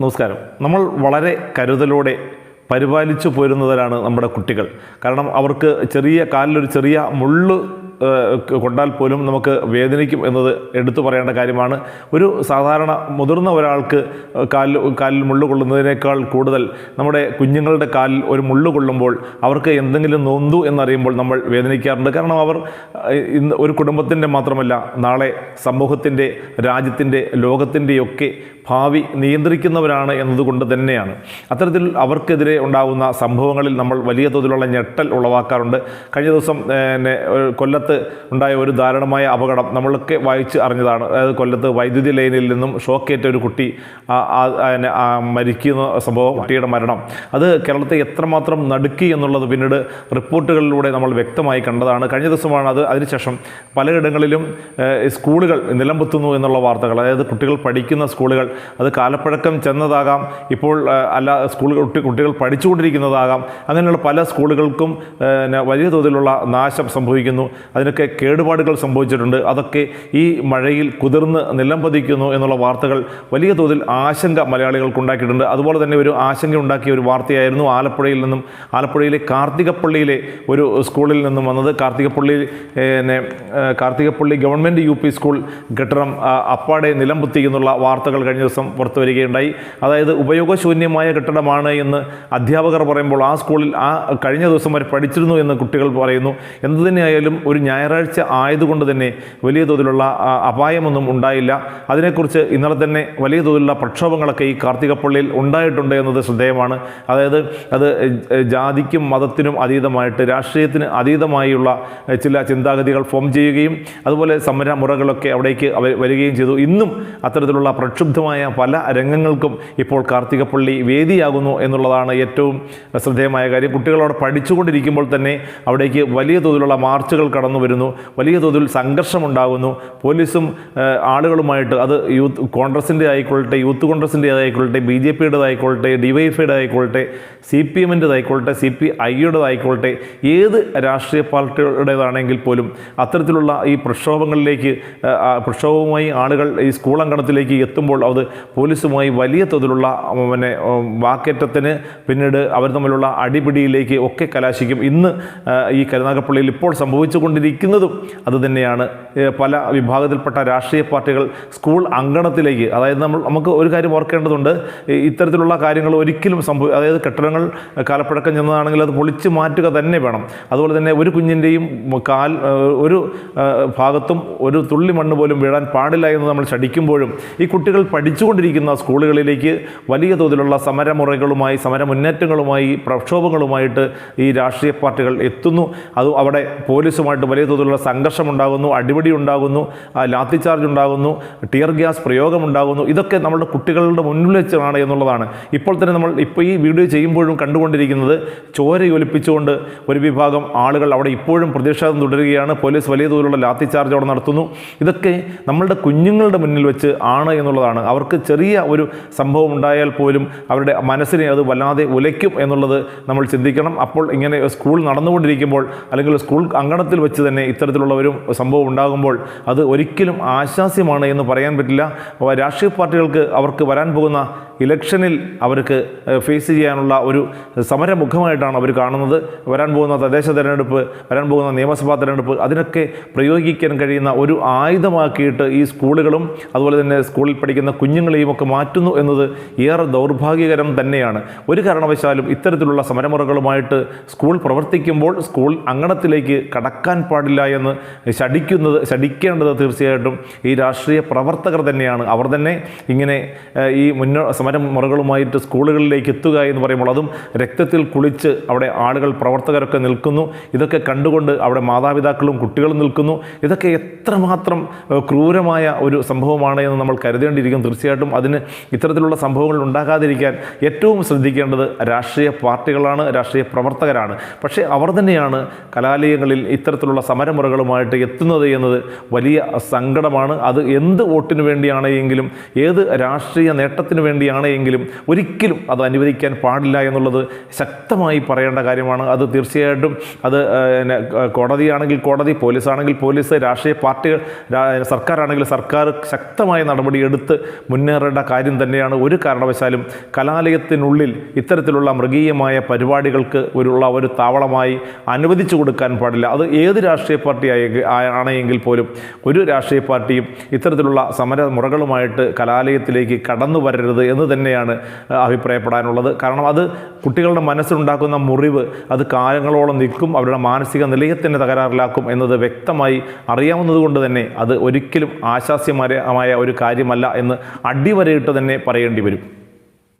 നമസ്കാരം. നമ്മൾ വളരെ കരുതലോടെ പരിപാലിച്ചു പോരുന്നവരാണ് നമ്മുടെ കുട്ടികൾ. കാരണം അവർക്ക് ചെറിയ കാലിലൊരു ചെറിയ മുള്ള് കൊണ്ടാൽ പോലും നമുക്ക് വേദനിക്കും എന്നത് എടുത്തു പറയേണ്ട കാര്യമാണ്. ഒരു സാധാരണ മുതിർന്ന ഒരാൾക്ക് കാലിൽ കാലിൽ മുള്ളു കൊള്ളുന്നതിനേക്കാൾ കൂടുതൽ നമ്മുടെ കുഞ്ഞുങ്ങളുടെ കാലിൽ ഒരു മുള്ളു കൊള്ളുമ്പോൾ അവർക്ക് എന്തെങ്കിലും നൊന്തു എന്നറിയുമ്പോൾ നമ്മൾ വേദനിക്കാറുണ്ട്. കാരണം അവർ ഇന്ന് ഒരു കുടുംബത്തിന്റെ മാത്രമല്ല നാളെ സമൂഹത്തിന്റെ രാജ്യത്തിന്റെ ലോകത്തിന്റെയൊക്കെ ഭാവി നിയന്ത്രിക്കുന്നവരാണ് എന്നതുകൊണ്ട് തന്നെയാണ്. അത്തരത്തിൽ അവർക്കെതിരെ ഉണ്ടാകുന്ന സംഭവങ്ങളിൽ നമ്മൾ വലിയ തോതിലുള്ള ഞെട്ടൽ ഉളവാക്കാറുണ്ട്. കഴിഞ്ഞ ദിവസം കൊല്ലത്ത് കൊല്ലത്ത് ഉണ്ടായ ഒരു ദാരുണമായ അപകടം നമ്മളൊക്കെ വായിച്ച് അറിഞ്ഞതാണ്. അതായത് കൊല്ലത്ത് വൈദ്യുതി ലൈനിൽ നിന്നും ഷോക്കേറ്റ ഒരു കുട്ടി മരിക്കുന്ന സംഭവം കുട്ടിയുടെ മരണം. അത് കേരളത്തെ എത്രമാത്രം നടുക്കി എന്നുള്ളത് പിന്നീട് റിപ്പോർട്ടുകളിലൂടെ നമ്മൾ വ്യക്തമായി കണ്ടതാണ്. കഴിഞ്ഞ ദിവസമാണ് അത്. അതിനുശേഷം പലയിടങ്ങളിലും സ്കൂളുകൾ നിലംപൊത്തുന്നു എന്നുള്ള വാർത്തകൾ അതായത് കുട്ടികൾ പഠിക്കുന്ന സ്കൂളുകൾ അത് കാലപ്പഴക്കം ചെന്നതാകാം ഇപ്പോൾ അല്ല സ്കൂൾ കുട്ടികൾ പഠിച്ചുകൊണ്ടിരിക്കുന്നതാകാം. അങ്ങനെയുള്ള പല സ്കൂളുകൾക്കും വലിയ തോതിലുള്ള നാശം സംഭവിക്കുന്നു. അതിനൊക്കെ കേടുപാടുകൾ സംഭവിച്ചിട്ടുണ്ട്. അതൊക്കെ ഈ മഴയിൽ കുതിർന്ന് നിലം പതിക്കുന്നു എന്നുള്ള വാർത്തകൾ വലിയ തോതിൽ ആശങ്ക മലയാളികൾക്ക് ഉണ്ടാക്കിയിട്ടുണ്ട്. അതുപോലെ തന്നെ ഒരു ആശങ്ക ഉണ്ടാക്കിയ ഒരു വാർത്തയായിരുന്നു ആലപ്പുഴയിൽ നിന്നും ആലപ്പുഴയിലെ കാർത്തികപ്പള്ളിയിലെ ഒരു സ്കൂളിൽ നിന്നും വന്നത്. Karthikappally Karthikappally government UP P school കെട്ടിടം അപ്പാടെ നിലം എന്നുള്ള വാർത്തകൾ കഴിഞ്ഞ ദിവസം പുറത്തു വരികയുണ്ടായി അതായത് ഉപയോഗശൂന്യമായ കെട്ടിടമാണ് എന്ന് അധ്യാപകർ പറയുമ്പോൾ ആ സ്കൂളിൽ ആ കഴിഞ്ഞ ദിവസം വരെ പഠിച്ചിരുന്നു എന്ന് കുട്ടികൾ പറയുന്നു. എന്തു തന്നെയായാലും ഒരു ഞായറാഴ്ച ആയതുകൊണ്ട് തന്നെ വലിയ തോതിലുള്ള അപായമൊന്നും ഉണ്ടായില്ല. അതിനെക്കുറിച്ച് ഇന്നലെ തന്നെ വലിയ തോതിലുള്ള പ്രക്ഷോഭങ്ങളൊക്കെ ഈ കാർത്തികപ്പള്ളിയിൽ ഉണ്ടായിട്ടുണ്ട് എന്നത് ശ്രദ്ധേയമാണ്. അതായത് അത് ജാതിക്കും മതത്തിനും അതീതമായിട്ട് രാഷ്ട്രീയത്തിന് അതീതമായുള്ള ചില ചിന്താഗതികൾ ഫോം ചെയ്യുകയും അതുപോലെ സമരമുറകളൊക്കെ അവിടേക്ക് അവ വരികയും ചെയ്തു. ഇന്നും അത്തരത്തിലുള്ള പ്രക്ഷുബ്ധമായ പല രംഗങ്ങൾക്കും ഇപ്പോൾ കാർത്തികപ്പള്ളി വേദിയാകുന്നു എന്നുള്ളതാണ് ഏറ്റവും ശ്രദ്ധേയമായ കാര്യം. കുട്ടികളോട് പഠിച്ചുകൊണ്ടിരിക്കുമ്പോൾ തന്നെ അവിടേക്ക് വലിയ തോതിലുള്ള മാർച്ചുകൾ കടന്നു വരുന്നു. വലിയ തോതിൽ സംഘർഷമുണ്ടാകുന്നു. പോലീസും ആളുകളുമായിട്ട് അത് യൂത്ത് കോൺഗ്രസിന്റെ ആയിക്കൊള്ളട്ടെ യൂത്ത് കോൺഗ്രസിന്റെ ആയിക്കൊള്ളട്ടെ ബി ജെ പിയുടെ ആയിക്കൊള്ളട്ടെ ഡിവൈഎഫ്ഐയുടെ ആയിക്കൊള്ളട്ടെ സി പി എമ്മിന്റെതായിക്കൊള്ളട്ടെ സി പി ഐയുടേതായിക്കൊള്ളട്ടെ ഏത് രാഷ്ട്രീയ പാർട്ടിയുടേതാണെങ്കിൽ പോലും അത്തരത്തിലുള്ള ഈ പ്രക്ഷോഭങ്ങളിലേക്ക് പ്രക്ഷോഭവുമായി ആളുകൾ ഈ സ്കൂൾ അങ്കണത്തിലേക്ക് എത്തുമ്പോൾ അത് പോലീസുമായി വലിയ തോതിലുള്ള പിന്നെ വാക്കേറ്റത്തിന് പിന്നീട് അവർ തമ്മിലുള്ള അടിപിടിയിലേക്ക് ഒക്കെ കലാശിക്കും. ഇന്ന് ഈ കരുനാഗപ്പള്ളിയിൽ ഇപ്പോൾ സംഭവിച്ചുകൊണ്ടിരിക്കുന്നതും അതുതന്നെയാണ് പല വിഭാഗത്തിൽപ്പെട്ട രാഷ്ട്രീയ പാർട്ടികൾ സ്കൂൾ അങ്കണത്തിലേക്ക് അതായത് നമ്മൾ നമുക്ക് ഒരു കാര്യം ഓർക്കേണ്ടതുണ്ട് ഇത്തരത്തിലുള്ള കാര്യങ്ങൾ ഒരിക്കലും സംഭവ അതായത് കെട്ടിടങ്ങൾ കാലപ്പഴക്കം ചെന്നതാണെങ്കിൽ അത് പൊളിച്ച് മാറ്റുക തന്നെ വേണം. അതുപോലെ തന്നെ ഒരു കുഞ്ഞിന്റെയും കാൽ ഒരു ഭാഗത്തും ഒരു തുള്ളി മണ്ണ് പോലും വീഴാൻ പാടില്ല എന്ന് നമ്മൾ ശടിക്കുമ്പോഴും ഈ കുട്ടികൾ പഠിച്ചുകൊണ്ടിരിക്കുന്ന സ്കൂളുകളിലേക്ക് വലിയ തോതിലുള്ള സമരമുറകളുമായി സമരമുന്നേറ്റങ്ങളുമായി പ്രക്ഷോഭങ്ങളുമായിട്ട് ഈ രാഷ്ട്രീയ പാർട്ടികൾ എത്തുന്നു. അത് അവിടെ പോലീസുമായിട്ട് വലിയ തോതിലുള്ള സംഘർഷമുണ്ടാകുന്നു അടിപിടി ഉണ്ടാകുന്നു ലാത്തി ചാർജ് ഉണ്ടാകുന്നു ടിയർ ഗ്യാസ് പ്രയോഗം ഉണ്ടാകുന്നു ഇതൊക്കെ നമ്മുടെ കുട്ടികളുടെ മുന്നിൽ വെച്ചാണ് എന്നുള്ളതാണ്. ഇപ്പോൾ തന്നെ നമ്മൾ ഇപ്പോൾ ഈ വീഡിയോ ചെയ്യുമ്പോഴും കണ്ടുകൊണ്ടിരിക്കുന്നത് ചോരയൊലിപ്പിച്ചുകൊണ്ട് ഒരു വിഭാഗം ആളുകൾ അവിടെ ഇപ്പോഴും പ്രതിഷേധം തുടരുകയാണ്. പോലീസ് വലിയ തോതിലുള്ള ലാത്തി ചാർജ് അവിടെ നടത്തുന്നു. ഇതൊക്കെ നമ്മളുടെ കുഞ്ഞുങ്ങളുടെ മുന്നിൽ വെച്ച് ആണ് എന്നുള്ളതാണ്. അവർക്ക് ചെറിയ ഒരു സംഭവം ഉണ്ടായാൽ പോലും അവരുടെ മനസ്സിനെ അത് വല്ലാതെ ഉലയ്ക്കും എന്നുള്ളത് നമ്മൾ ചിന്തിക്കണം. അപ്പോൾ ഇങ്ങനെ സ്കൂൾ നടന്നുകൊണ്ടിരിക്കുമ്പോൾ അല്ലെങ്കിൽ സ്കൂൾ അങ്കണത്തിൽ വെച്ച് തന്നെ ഇത്തരത്തിലുള്ള ഒരു സംഭവം ഉണ്ടാകുമ്പോൾ അത് ഒരിക്കലും ആശാസ്യമാണ് എന്ന് പറയാൻ പറ്റില്ല. രാഷ്ട്രീയ പാർട്ടികൾക്ക് അവർക്ക് വരാൻ പോകുന്ന ഇലക്ഷനിൽ അവർക്ക് ഫേസ് ചെയ്യാനുള്ള ഒരു സമരമുഖമായിട്ടാണ് അവർ കാണുന്നത്. വരാൻ പോകുന്ന തദ്ദേശ തെരഞ്ഞെടുപ്പ് വരാൻ പോകുന്ന നിയമസഭാ തെരഞ്ഞെടുപ്പ് അതിനൊക്കെ പ്രയോഗിക്കാൻ കഴിയുന്ന ഒരു ആയുധമാക്കിയിട്ട് ഈ സ്കൂളുകളും അതുപോലെ തന്നെ സ്കൂളിൽ പഠിക്കുന്ന കുഞ്ഞുങ്ങളെയും ഒക്കെ മാറ്റുന്നു എന്നത് ഏറെ ദൗർഭാഗ്യകരം തന്നെയാണ്. ഒരു കാരണവശാലും ഇത്തരത്തിലുള്ള സമരമുറകളുമായിട്ട് സ്കൂൾ പ്രവർത്തിക്കുമ്പോൾ സ്കൂൾ അങ്കണത്തിലേക്ക് കടക്കാൻ പാടില്ല എന്ന് ശടിക്കുന്നത് ശടിക്കേണ്ടത് തീർച്ചയായിട്ടും ഈ രാഷ്ട്രീയ പ്രവർത്തകർ തന്നെയാണ്. അവർ തന്നെ ഇങ്ങനെ ഈ മുന്നോ സമരമുറകളുമായിട്ട് സ്കൂളുകളിലേക്ക് എത്തുക എന്ന് പറയുമ്പോൾ അതും രക്തത്തിൽ കുളിച്ച് അവിടെ ആളുകൾ പ്രവർത്തകരൊക്കെ നിൽക്കുന്നു. ഇതൊക്കെ കണ്ടുകൊണ്ട് അവിടെ മാതാപിതാക്കളും കുട്ടികളും നിൽക്കുന്നു. ഇതൊക്കെ എത്രമാത്രം ക്രൂരമായ ഒരു സംഭവമാണ് എന്ന് നമ്മൾ കരുതേണ്ടിയിരിക്കും തീർച്ചയായിട്ടും അതിന് ഇത്തരത്തിലുള്ള സംഭവങ്ങൾ ഉണ്ടാകാതിരിക്കാൻ ഏറ്റവും ശ്രദ്ധിക്കേണ്ടത് രാഷ്ട്രീയ പാർട്ടികളാണ് രാഷ്ട്രീയ പ്രവർത്തകരാണ്. പക്ഷേ അവർ തന്നെയാണ് കലാലയങ്ങളിൽ ഇത്തരത്തിലുള്ള സമരമുറകളുമായിട്ട് എത്തുന്നത് എന്നത് വലിയ സങ്കടമാണ്. അത് എന്ത് വോട്ടിന് വേണ്ടിയാണെങ്കിലും ഏത് രാഷ്ട്രീയ നേട്ടത്തിന് വേണ്ടിയാണ് കലാലയമാണ് എങ്കിലും ഒരിക്കലും അത് അനുവദിക്കാൻ പാടില്ല എന്നുള്ളത് ശക്തമായി പറയേണ്ട കാര്യമാണ്. അത് തീർച്ചയായിട്ടും അത് കോടതിയാണെങ്കിൽ കോടതി പോലീസാണെങ്കിൽ പോലീസ് രാഷ്ട്രീയ പാർട്ടികൾ സർക്കാരാണെങ്കിൽ സർക്കാർ ശക്തമായ നടപടി എടുത്ത് മുന്നേറേണ്ട കാര്യം തന്നെയാണ്. ഒരു കാരണവശാലും കലാലയത്തിനുള്ളിൽ ഇത്തരത്തിലുള്ള മൃഗീയമായ പരിപാടികൾക്ക് ഒരുള്ള ഒരു താവളമായി അനുവദിച്ചു കൊടുക്കാൻ പാടില്ല. അത് ഏത് രാഷ്ട്രീയ പാർട്ടി ആണെങ്കിൽ പോലും ഒരു രാഷ്ട്രീയ പാർട്ടിയും ഇത്തരത്തിലുള്ള സമര മുറകളുമായിട്ട് കലാലയത്തിലേക്ക് കടന്നു വരരുത് എന്ന് തന്നെയാണ് അഭിപ്രായപ്പെടാനുള്ളത്. കാരണം അത് കുട്ടികളുടെ മനസ്സിലുണ്ടാക്കുന്ന മുറിവ് അത് കാലങ്ങളോളം നിൽക്കും അവരുടെ മാനസിക നിലയെ തന്നെ തകരാറിലാക്കും എന്നത് വ്യക്തമായി അറിയാവുന്നതുകൊണ്ട് തന്നെ അത് ഒരിക്കലും ആശാസ്യമായ ഒരു കാര്യമല്ല എന്ന് അടിവരയിട്ട് തന്നെ പറയേണ്ടി വരും.